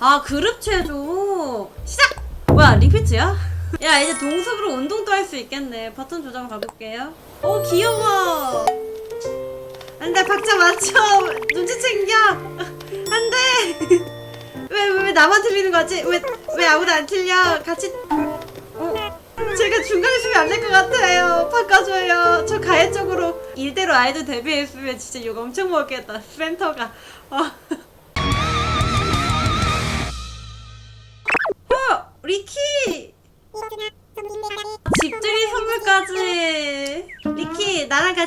아 그룹 최종 시작! 뭐야 리피트야? 야 이제 동숲으로 운동도 할 수 있겠네 버튼 조정 가볼게요 오 귀여워 안돼 박자 맞춰 눈치 챙겨 안돼 왜, 왜, 왜 나만 틀리는 거지? 왜, 왜 아무도 안 틀려? 같이 어? 제가 중간에 있으면 안 될 것 같아요 바꿔줘요 저 가해 쪽으로 일대로 아이돌 데뷔했으면 진짜 욕 엄청 먹겠다 센터가 어. 어,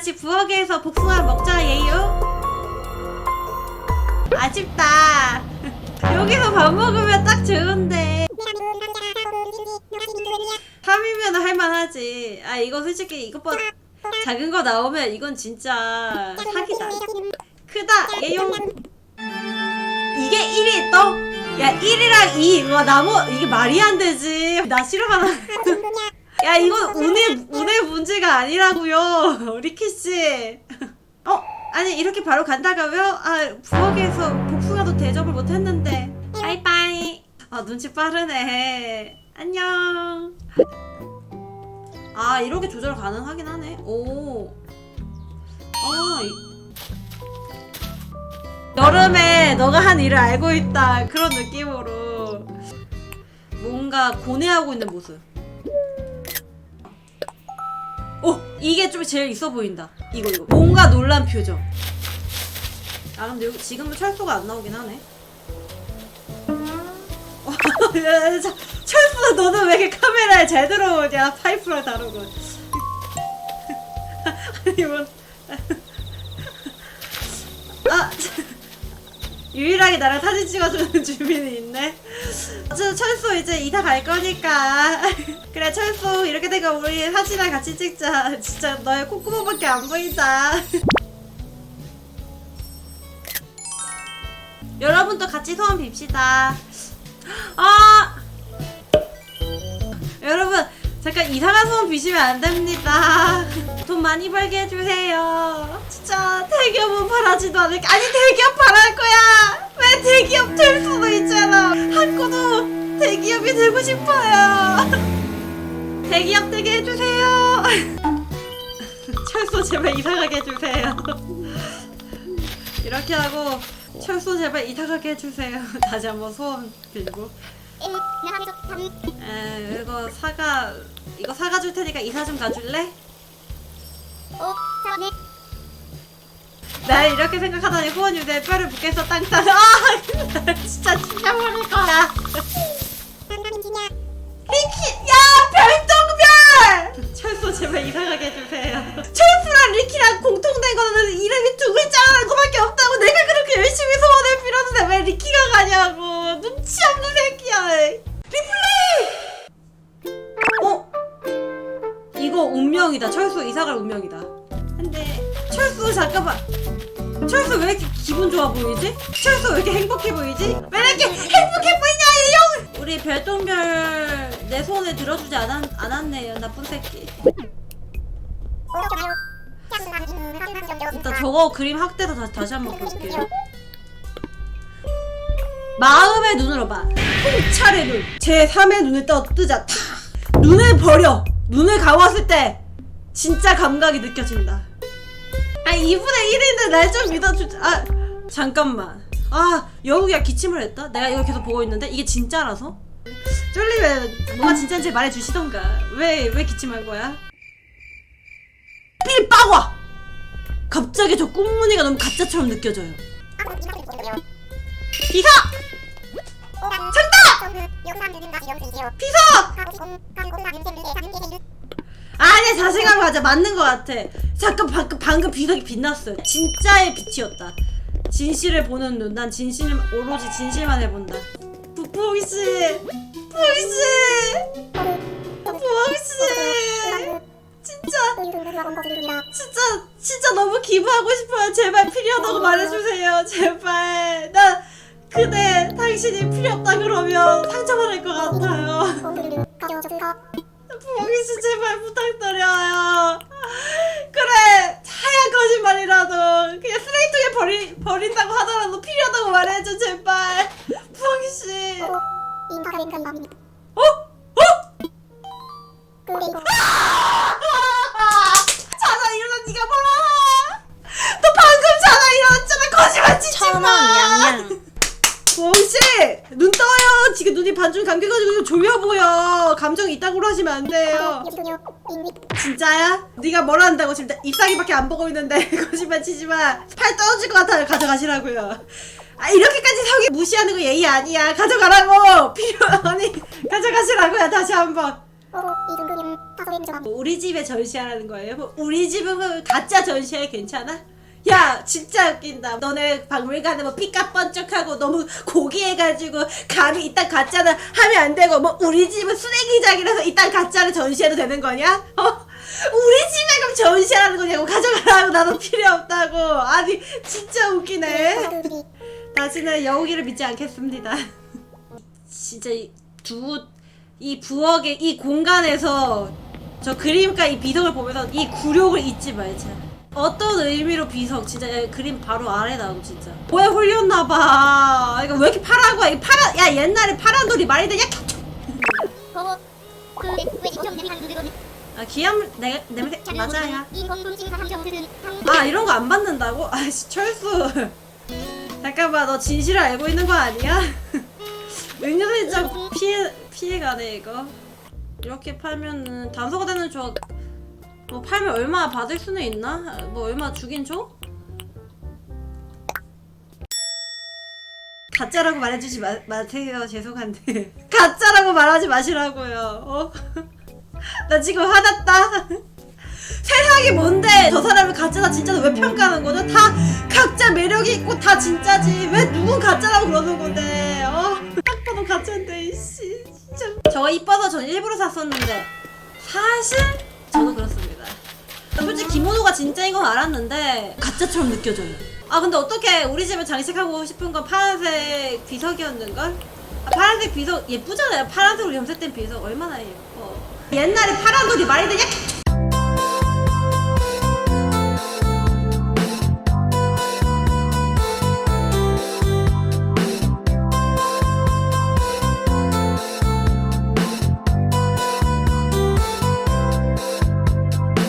같이 부엌에서 복숭아 먹자, 예요? 아쉽다. 여기서 밥 먹으면 딱 좋은데. 3이면 할만하지. 아, 이거 솔직히 이것보다 작은 거 나오면 이건 진짜 사기다. 크다, 예용. 이게 1위 떠? 야 1이랑 2, 와 나머 이게 말이 안 되지. 나 싫어하나? 야 이건 운의 운의 문제가 아니라고요, 리키 씨. 어 아니 이렇게 바로 간다고요? 아 부엌에서 복숭아도 대접을 못했는데. 바이바이. 아 눈치 빠르네. 안녕. 아 이렇게 조절 가능하긴 하네. 오. 아. 이- 여름에 너가 한 일을 알고 있다 그런 느낌으로 뭔가 고뇌하고 있는 모습. 오 이게 좀 제일 있어 보인다. 이거 이거 뭔가 놀란 표정. 아 근데 여기 지금은 철수가 안 나오긴 하네. 야, 야, 자, 철수 너는 왜 이렇게 카메라에 잘 들어오냐 파이프랑 다르고. 아니 뭐. 유일하게 나랑 사진 찍어주는 주민이 있네. 저 철수 이제 이사 갈 거니까. 그래 철수 이렇게 된거 우리 사진이랑 같이 찍자. 진짜 너의 콧구멍밖에 안 보인다. 여러분도 같이 소원 빕시다. 아 여러분 잠깐 이상한 소원 비시면 안 됩니다. 돈 많이 벌게 해주세요. 진짜 대기업은 바라지도 않을 아니 대기업 바랄 거야. 왜 대기업 될 수도 있잖아. 한코도 대기업이 되고 싶어요. 대기업 되게 해주세요. 철수 제발 이사가게 해주세요. 이렇게 하고 철수 제발 이사가게 해주세요. 다시 한번 소원 빌고. 에 이거 사과 이거 사과 줄 테니까 이사 좀 가줄래? 날 이렇게 생각하다니 후원유 내 뼈를 붓겠어 땅땅 아 진짜 죽여버릴 거야 이거 운명이다. 철수 이사갈 운명이다. 근데 철수 잠깐만. 철수 왜 이렇게 기분 좋아 보이지? 철수 왜 이렇게 행복해 보이지? 왜 이렇게 행복해 보이냐 이 형! 우리 별똥별 내 손에 들어주지 않았, 않았네요 나쁜 새끼. 일단 저거 그림 확대도 다시, 다시 한번 볼게요. 마음의 눈으로 봐. 통찰의 눈. 제3의 눈을 떠 뜨자. 타 눈을 버려 눈을 감았을 때 진짜 감각이 느껴진다 아 2분의 1인데 날 좀 믿어주자 아 잠깐만 아 여우야 기침을 했다? 내가 이거 계속 보고 있는데 이게 진짜라서? 쫄리면 뭐가 진짜인지 말해주시던가 왜 왜 기침한 거야? 필 빠과! 갑자기 저 꽁무니가 너무 가짜처럼 느껴져요 비서! 아니야 자신감 가져 맞는 것 같아. 잠깐 방금 방금 비석이 빛났어요. 진짜의 빛이었다. 진실을 보는 눈. 난 진실 오로지 진실만 해본다. 부- 부엉이씨! 부엉이씨! 부엉이씨! 진짜! 진짜 진짜 너무 기부하고 싶어요. 제발 필요 없다고 말해주세요. 제발. 나 그대 당신이 필요 없다 그러면 상처받을 것 같아요. 부엉이씨 제발 부탁드려요. 그래 하얀 거짓말이라도 그냥 쓰레기통에 버리, 버린다고 하더라도 필요하다고 말해줘 제발. 부엉이씨 몽씨 눈 떠요 지금 눈이 반쯤 감겨가지고 졸려 보여 감정 이따구로 하시면 안 돼요 진짜야? 네가 뭘 한다고 지금 나 잎사귀밖에 안 보고 있는데 거짓말 치지 마. 팔 떨어질 것 같아 가져가시라고요. 아 이렇게까지 성이 무시하는 거 예의 아니야. 가져가라고. 필요 아니 가져가시라고요. 다시 한번. 우리 집에 전시하라는 거예요? 뭐 우리 집은 그 가짜 전시회 괜찮아? 야 진짜 웃긴다 너네 박물관에 뭐 삐까뻔쩍하고 너무 고귀해가지고 감히 이딴 가짜는 하면 안 되고 뭐 우리 집은 쓰레기장이라서 이딴 가짜를 전시해도 되는 거냐? 어? 우리 집에 그럼 전시하는 거냐고 가져가라고 나도 필요 없다고 아니 진짜 웃기네 다시는 여우기를 믿지 않겠습니다. 진짜 두이 부엌의 이 공간에서 저 그림과 이 비석을 보면서 이 굴욕을 잊지 말자. 어떤 의미로 비석? 진짜 야, 그림 바로 아래 나오고 진짜. 뭐에 홀렸나봐. 이거 왜 이렇게 파라고 이 파라 야 옛날에 파란 돌이 말이 되냐 아 기암 내 냄새 맞아야. 아 이런 거 안 받는다고? 아씨 철수. 잠깐만 너 진실을 알고 있는 거 아니야? 은근슬쩍 피해 피해가네 이거. 이렇게 팔면은 단서가 되는 조합 뭐 팔면 얼마 받을 수는 있나? 뭐 얼마 주긴 줘? 가짜라고 말해주지 마, 마세요. 죄송한데. 가짜라고 말하지 마시라고요. 어? 나 지금 화났다. 세상이 뭔데? 저 사람을 가짜다 진짜다 왜 평가하는 거죠? 다 각자 매력이 있고 다 진짜지. 왜 누군 가짜라고 그러는 건데? 어? 딱 봐도 가짜인데 이씨. 진짜. 저 이뻐서 전 일부러 샀었는데. 사실 저도 그렇습니다 솔직히 기모노가 진짜인 건 알았는데 가짜처럼 느껴져요 아 근데 어떻게 우리 집에 장식하고 싶은 건 파란색 비석이었는걸? 아, 파란색 비석 예쁘잖아요 파란색으로 염색된 비석 얼마나 예뻐 옛날에 파란 돌이 말이 되냐?